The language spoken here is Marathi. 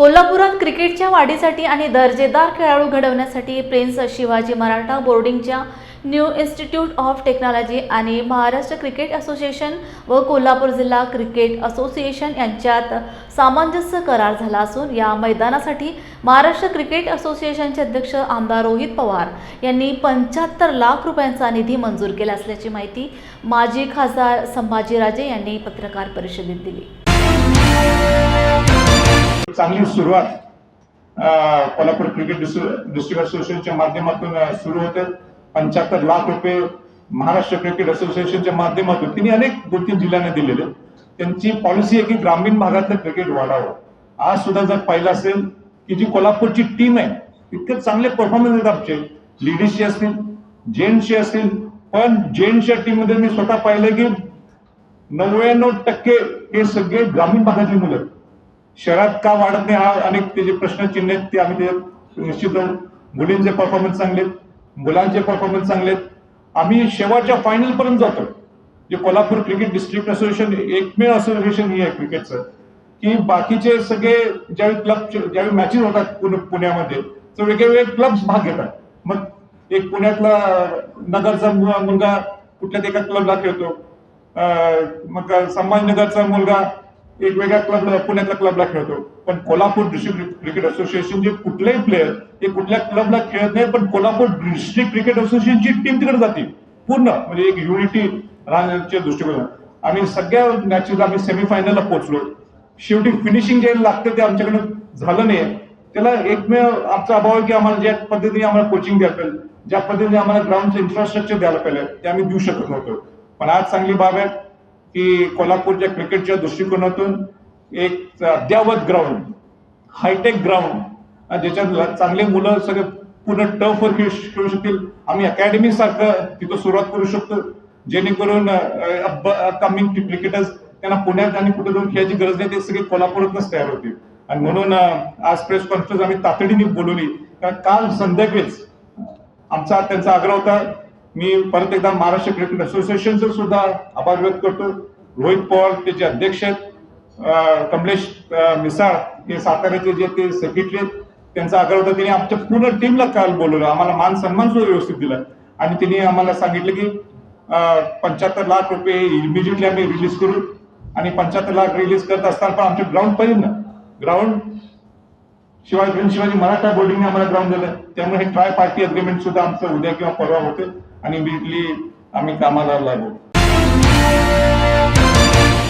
कोल्हापुरात क्रिकेटच्या वाढीसाठी आणि दर्जेदार खेळाडू घडवण्यासाठी प्रिन्स शिवाजी मराठा बोर्डिंगच्या न्यू इन्स्टिट्यूट ऑफ टेक्नॉलॉजी आणि महाराष्ट्र क्रिकेट असोसिएशन व कोल्हापूर जिल्हा क्रिकेट असोसिएशन यांच्यात सामंजस्य करार झाला असून या मैदानासाठी महाराष्ट्र क्रिकेट असोसिएशनचे अध्यक्ष आमदार रोहित पवार यांनी पंच्याहत्तर लाख रुपयांचा निधी मंजूर केला असल्याची माहिती माजी खासदार संभाजीराजे यांनी पत्रकार परिषदेत दिली. चांगली सुरुवात कोल्हापूर क्रिकेट डिस्ट्रिक्ट असोसिएशनच्या माध्यमातून सुरू होते. पंच्याहत्तर लाख रुपये महाराष्ट्र क्रिकेट असोसिएशनच्या माध्यमातून त्यांनी अनेक दोन तीन जिल्ह्यांना दिलेले. त्यांची पॉलिसी आहे की ग्रामीण भागातलं क्रिकेट वाढावं. आज सुद्धा जर पाहिलं असेल की जी कोल्हापूरची टीम आहे इतके चांगले परफॉर्मन्स आहेत आमचे. लेडीजचे असतील जेंट्सचे असतील पण जेंट्सच्या टीममध्ये मी स्वतः पाहिलं की नव्याण्णव टक्के हे सगळे ग्रामीण भागातली मुलं शहरात का वाढत नाही हा अनेक त्याचे प्रश्नचिन्ह आहेत ते आम्ही त्याच्यात निश्चित मुलींचे परफॉर्मन्स चांगले आहेत मुलांचे परफॉर्मन्स चांगले आहेत. आम्ही शेवटच्या फायनल पर्यंत जातो जे कोल्हापूर क्रिकेट डिस्ट्रिक्ट असोसिएशन एकमेव असोसिएशन ही आहे क्रिकेटचं की बाकीचे सगळे ज्यावेळी क्लब ज्यावेळी मॅचेस होतात पुणे- पुण्यामध्ये तर वेगवेगळे क्लब्स भाग घेतात. मग एक पुण्यातला नगरचा मु- मुलगा कुठल्या एका क्लबला खेळतो मग संभाजीनगरचा मुलगा एक वेगळ्या क्लबला पुण्यातल्या क्लबला खेळतो. पण कोल्हापूर डिस्ट्रिक्ट क्रिकेट असोसिएशन जे कुठलेही प्लेअर ते कुठल्या क्लबला खेळत नाही पण कोल्हापूर डिस्ट्रिक्ट क्रिकेट असोसिएशनची टीम तिकडे जाते. पूर्ण म्हणजे एक युनिटी राहण्याच्या दृष्टिकोन आम्ही सगळ्या मॅचेस आम्ही सेमीफायनलला पोहोचलो. शेवटी फिनिशिंग जे लागतं ते आमच्याकडे झालं नाही. त्याला एकमेव आमचा अभाव आहे की आम्हाला ज्या पद्धतीने आम्हाला कोचिंग द्यायला पाहिजे ज्या पद्धतीने आम्हाला ग्राउंडचं इन्फ्रास्ट्रक्चर द्यायला पाहिजे ते आम्ही देऊ शकत नव्हतो. पण आज चांगली बाब आहे की कोल्हापूरच्या क्रिकेटच्या दृष्टिकोनातून एक अद्यावत ग्राउंड हायटेक ग्राउंड ज्याच्यात चांगले मुलं सगळे पूर्ण टफवर खेळू खेळू शकतील. आम्ही अकॅडमी सारखं तिथं सुरुवात करू शकतो. जेणेकरून अपकमिंग क्रिकेटर्स त्यांना पुण्यात आणि कुठे जाऊन खेळायची गरज नाही ते सगळे कोल्हापूरातच तयार होतील. आणि म्हणून आज प्रेस कॉन्फरन्स आम्ही तातडीने बोलवली. कारण काल संध्याकाळीच आमचा त्यांचा आग्रह होता मी परत एकदा महाराष्ट्र क्रिकेट असोसिएशनचं सुद्धा आभार व्यक्त करतो. रोहित पवार त्याचे अध्यक्ष आहेत कमलेश मिसाळ हे साताऱ्याचे जे ते सेक्रेटरी आहेत त्यांचा आग्रह होता त्यांनी आमच्या पूर्ण टीमला काल बोलवलं. आम्हाला मान सन्मान सुद्धा व्यवस्थित दिला. आणि त्यांनी आम्हाला सांगितलं की पंच्याहत्तर लाख रुपये इमिजिएटली आम्ही रिलीज करू. आणि पंच्याहत्तर लाख रिलीज करत असताना पण आमचे ग्राउंड पाहिजे ना ग्राउंड शिवाजी शिवाजी मराठा बोर्डिंगने आम्हाला ग्राउंड दिलं. त्यामुळे हे ट्राय पार्टी अग्रीमेंट सुद्धा आमचं उद्या किंवा परवा होते. आणि इमिजिएटली आम्ही कामाला लागू.